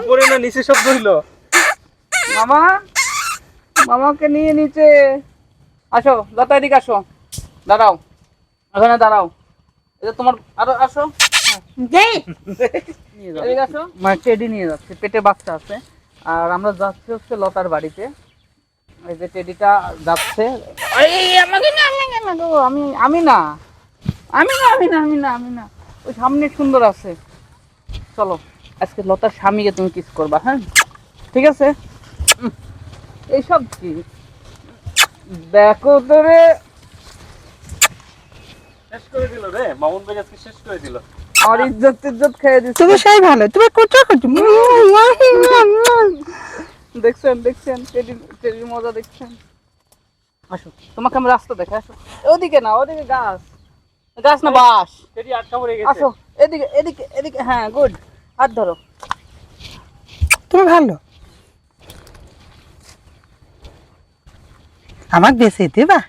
উপরে না নিচে শব্দ হইল মামা মামাকে নিয়ে নিচে। আসো লতা এদিকে আসো। দাঁড়াও। ওখানে দাঁড়াও। এটা তোমার আরও আসো। মানে টেডি নিয়ে যাচ্ছে। পেটে বাচ্চা আছে। আর আমরা যাচ্ছি হচ্ছে লতার বাড়িতে। এই যে টেডিটা যাচ্ছে। এই আমাকে না আমাকে না। গো, আমি আমি না। আমি না আমি না আমি না আমি না। ওই সামনে সুন্দর আছে। চলো। আজকে লতার স্বামীকে তুমি কিস করবা হ্যাঁ? ঠিক আছে? এইসব কি? দেখো তোরে শেষ করে দিল রে মামুন ভাই আজকে শেষ করে দিল। আমার ইজ্জত ইজ্জত খেয়ে দিচ্ছে তুমি সেই ভালো তুমি কোথা করছ দেখছেন দেখছেন টেডির মজা দেখছেন। আসো তোমাকে আমি রাস্তা দেখে আসো। ওদিকে না ওদিকে গাছ। গাছ না বাস সেটি আটকা পড়ে গেছে। আসো এদিকে এদিকে এদিকে হ্যাঁ গুড। হাত ধরো তুমি ভালো আমার বেশি দিবা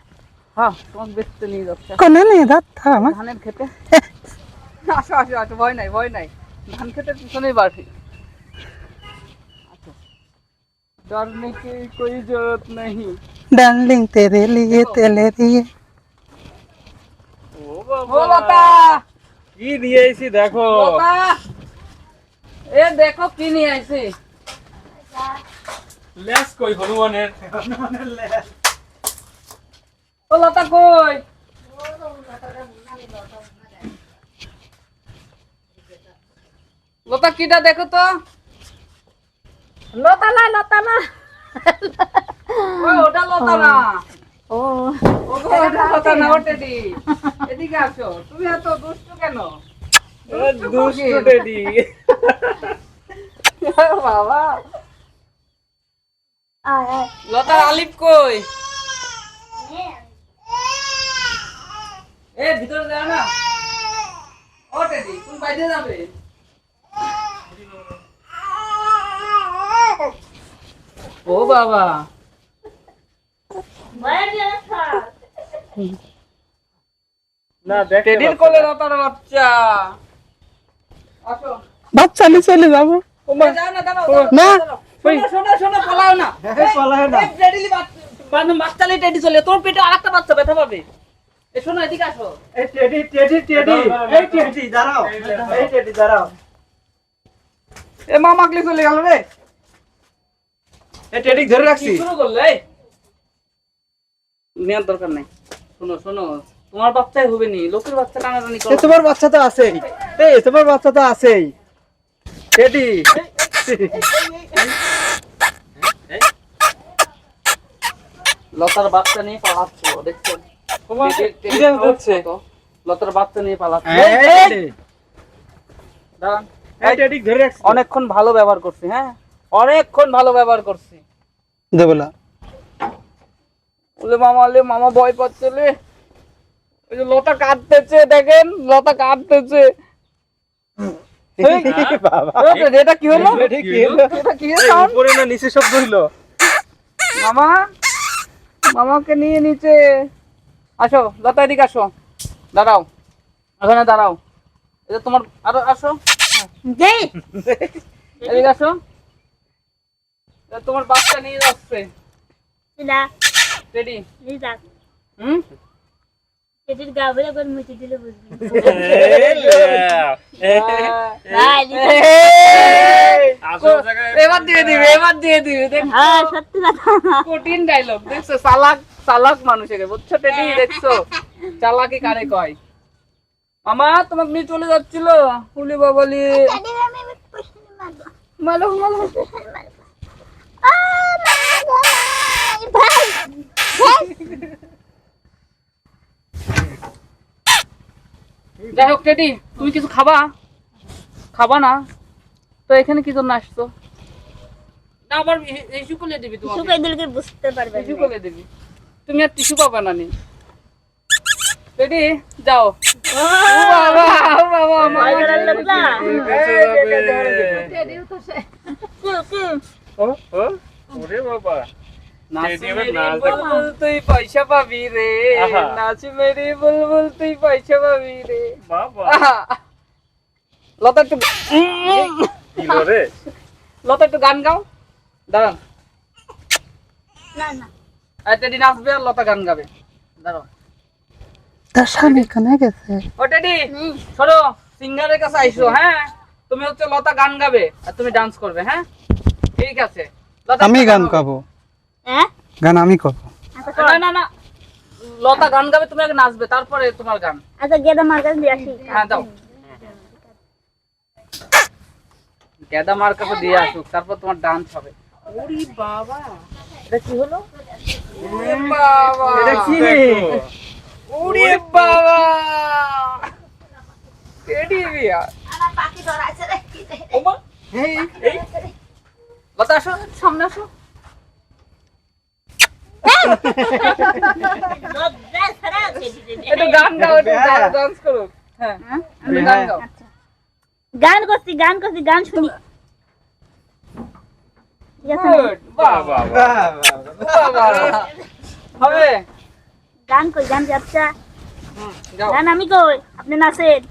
হ্যাঁ তোমাকে বেচতে নিয়ে যাচ্ছে কোনো নিয়ে যাত আমার ধানের খেতে আসো আসো আসো ভয় নাই ভয় নাই ধান খেতের পিছনেই বাড়ি डरने की कोई जरूरत नहीं डार्लिंग तेरे लिए तेरे लिए ও ও বাবা লতা কি নিয়ে এসেছি দেখো লতা এ দেখো কি নিয়ে আইছি। লেস কই হনুমানের? হনুমানের লেস। ও লতা কই? লতা কিটা দেখো তো। লতা না লতা না। ওই ওটা লতা না। ও। ও ওটা লতা না ওটা দি এদিকে আসো। তুমি এত দুষ্ট কেন? দুষ্টু টেডি। বাবা। আয় আয়। লতার আলিফ কই? এ ভিতরে যাও না। ও টেডি তুমি বাইরে যাবে। ও বাবা। না দেখ টেডির কোলে লতার বাচ্চা। আসো। বাচ্চা নিয়ে চলে যাব। এ, না দাঁড়াও না। শোনো শোনো শোনো পালাও না। পালায় না। এই টেডিলি বাচ্চা বাচ্চা নিয়ে টেডি চলে। তোর পেটে আরেকটা বাচ্চা ব্যথা পাবে। শোনো এদিকে আসো। এই টেডি টেডি টেডি। এই টেডি দাঁড়াও। এই টেডি দাঁড়াও। এ মা মাকলি চলে গেল রে। এই টেডি ধরে রাখছি। শুরু করলে নেওয়ার দরকার নাই। শোনো শোনো তোমার বাচ্চাই হবে নি। লোকের বাচ্চা টানাটানি করো। তোমার বাচ্চা তো আছেই। এই তোমার বাচ্চা তো আছেই। টেডি লতার বাচ্চা নিয়ে পালাচ্ছো দেখছ। লতার বাচ্চা নিয়ে পালাচ্ছো। দাঁড়ান। ধরে রাখছি। অনেকক্ষণ ভালো ব্যবহার করছি হ্যাঁ? অনেকক্ষণ ভালো ব্যবহার করছি। দেবলা। বলে মামা লে মামা ভয় পাচ্ছে লে। ওই যে লতা কাঁদতেছে দেখেন? লতা এই, এটা কি হলো? এটা কি হলো? এটা কি এই, sound? উপরে না নিচে শব্দ হইল মামা মামাকে নিয়ে নিচে। আসো লতা এদিকে আসো। দাঁড়াও। ওখানে দাঁড়াও। এটা তোমার আরও আসো। এদিকে আসো। তোমার বাচ্চা নিয়ে যাচ্ছে। না রেডি হুম? দিলে বুঝবি হ্যাঁ। ভাই আসল জায়গায় এবার দিয়ে দিবে এবার দিয়ে দিবে হ্যাঁ সত্যি কথা। কঠিন ডায়লগ দেখছ? চালাক চালাক মানুষের বুঝছ? টেডি দেখছ? চালাকি কারে কয়? মামা তোমাকে নিয়ে চলে যাচ্ছিল। ফুলি বাবালি মালো মালো। যাই হোক টেডি তুমি কিছু খাবা? খাবা না? তো এখানে কি জন্য আসছো? না আবার ইস্যু করলে দিবি তোমাকে। শুকাই দিলে বুঝতে পারবে। টিস্যু করে দিবি। তুমি আর টিস্যু পাবা না নি। রেডি? যাও। ও বাবা ও বাবা আমার ও, ও, ওরে বাবা। তুই পয়সা পাবি রে। নাচ মেরি বুলবুল তুই পয়সা পাবি রে। বাবা। লতা একটু রে? লতা একটু গান গাও। দাঁড়ান। না না। আর নাচবে আর লতা গান গাবে। দাঁড়াও। তার স্বামী কোনে গেছে। নেই সিঙ্গারের কাছে আইসো হ্যাঁ? তুমি হচ্ছে লতা গান গাবে আর তুমি ডান্স করবে হ্যাঁ? ঠিক আছে। আমি গান গাবো। গান আমি করব। আচ্ছা কর। না না না। লতা গান গাবে তুমি আগে নাচবে তারপরে তোমার গান। আচ্ছা গেদা মার কাছে দিয়ে আসি। হ্যাঁ দাও। গেদা মার কাছে দিয়ে আসুক তারপর তোমার ডান্স হবে। ওরে বাবা। এটা কি হলো? ওরে বাবা। এটা কি? ওরে বাবা। টেডি বিয়ার ওমা এই এই। লতা আসো সামনে আসো। একটু গান গাও একটু হ্যাঁ। ডান্স করো হ্যাঁ? গান গাও। আচ্ছা। গান করছি গান করছি শুনি। কই যাচ্ছা। আমি কই? আপনি নাচেন।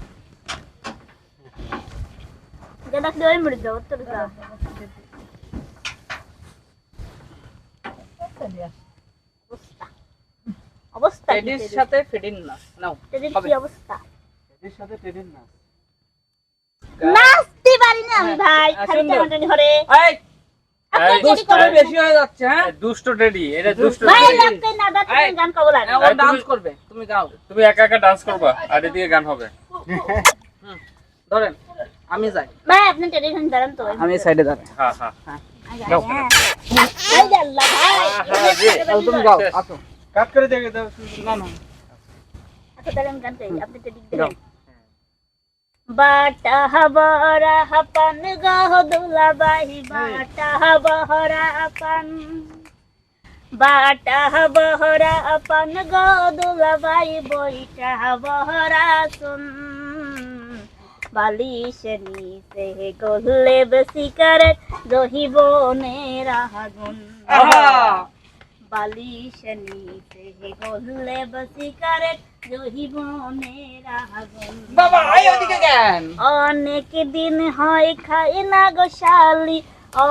যাও তোর যাও অবস্থা অবস্থা টেডির? সাথে ফিডিং না নাও টেডির কি অবস্থা? সাথে টেডির নাচ। নাচতে পারি না আমি ভাই হ্যাঁ, খালি। টানাটানি করে এই হয়ে হ্যাঁ? ভাই না দাঁড়াতে এই। তুমি একা একা ডান্স করবা আর এদিকে গান হবে। হুম, ধরেন আমি যাই। ভাই আপনি টেডি খান দাঁড়ান তো। আমি সাইডে দাঁড়াই। হ্যাঁ হ্যাঁ। যাও। হ্যাঁ, তুমি গাও আসো। কাট করে দেখে দাও না না। আচ্ছা তাহলে আমি গান গাই আপনি বাটা হাবরা হাপান গাহ বাটা হাবরা হাপান। বাটা হাবরা হাপান গাহ দুলা বাহি বইটা হাবরা সুন বালিশ নিতে গলে বসিকারে রহিব নেরাগুন আহা! বালিশ নিতে গলে বসিকারে রহিব নেরাগুন বাবা আই ওদিকে কেন? অনেক দিন হয় খাই না গো শালি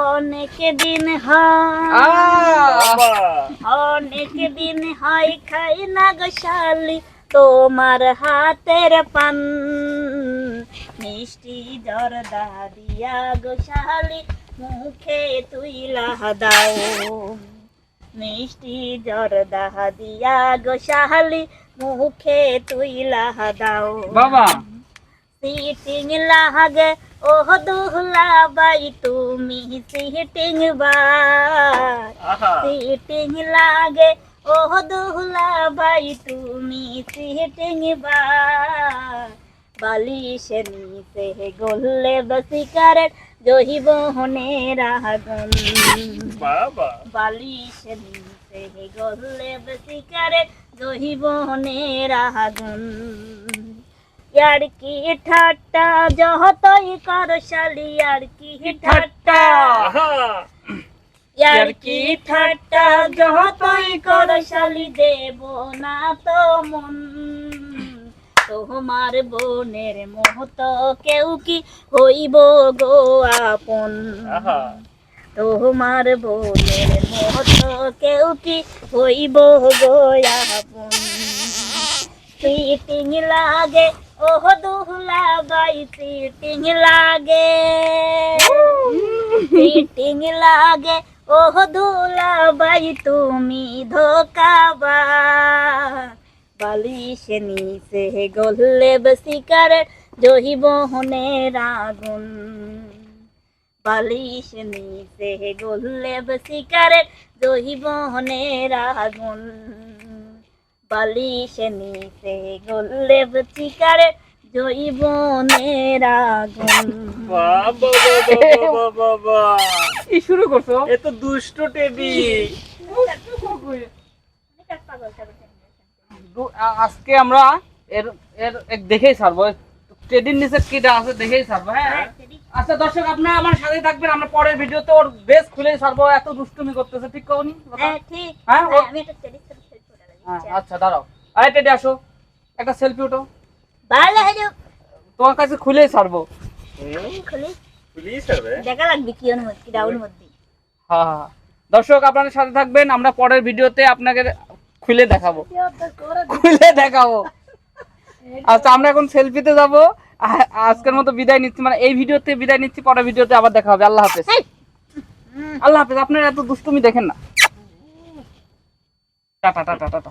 অনেক দিন হয়। অনেক দিন হয় খাই না গো শালি তোমার হাতের পান। মিষ্টি জর্দা দিয়া গো শালি মুখে তুই দাও। মিষ্টি জর্দা দিয়া গো শালি মুখে তুই লাহা দাও। বাবা। সিটিং লাগে ওহ দুহলা বাই তুমি সিটিং বার সিটিং লাগে ওহ দুহলা বাই তুমি সিটিং বার বালিশ নিতে গল্লে বসিকারে জহিব হনে রাগন বাবা। বালিশ নিতে গল্লে বসিকারে জহিব হনে রাগন ইয়ার কি ঠাট্টা যহতই কর শালি ইয়ার কি ঠাট্টা? ইয়ার কি ঠাট্টা যহতই কর শালি দেব না তো মন। তোমার বোনের মহত কেউ কি হইব গো আপন? তোমার বোনের মহত কেউ কি হইব গো আপন? সিটিং লাগে ওহ দুহলা বাই সিটিং লাগে। সিটিং লাগে ওহ দুলা বাই তুমি ধোকাবা বালিশ নিচে গল্লে বসিকার জহিব হনে রাগুন বালিশ নিচে গল্লে বসিকার জহিব হনে রাগুন বালিশ নিচে গল্লে বসিকার জৈবনের আগুন। বাবা বাবা বাবা কি শুরু করছ? এ তো দুষ্ট টেডি আজকে আমরা এর এর এক দেখেই ছাড়বো। টেডির নিচে কিটা আছে দেখেই ছাড়বো হ্যাঁ? আচ্ছা দর্শক আপনারা আমার সাথে থাকবেন আমরা পরের ভিডিওতে ওর বেশ খুলেই ছাড়বো এত দুষ্টুমি করতেছে ঠিক কওনি হ্যাঁ ঠিক। হ্যাঁ, হ্যাঁ, লাগিয়েছি। আচ্ছা। দাঁড়াও। আরে টেডি আসো। একটা সেলফি ওঠো। তোমার কাছে খুলেই ছাড়বো। খুলি। পুলিশ হবে দেখা লাগবে কি ওর ডাউন মধ্যে। হ্যাঁ হ্যাঁ দর্শক আপনাদের সাথে থাকবেন আমরা পরের ভিডিওতে আপনাকে খুলে দেখাবো। খুলে দেখাবো। আচ্ছা আমরা এখন সেলফিতে যাব। আজকের মতো বিদায় নিচ্ছি। মানে এই ভিডিওতে বিদায় নিচ্ছি পরের ভিডিওতে আবার দেখা হবে। আল্লাহ হাফেজ। আল্লাহ হাফেজ আপনারা এত দুষ্টুমি দেখেন না। টাটা টাটা টাটা।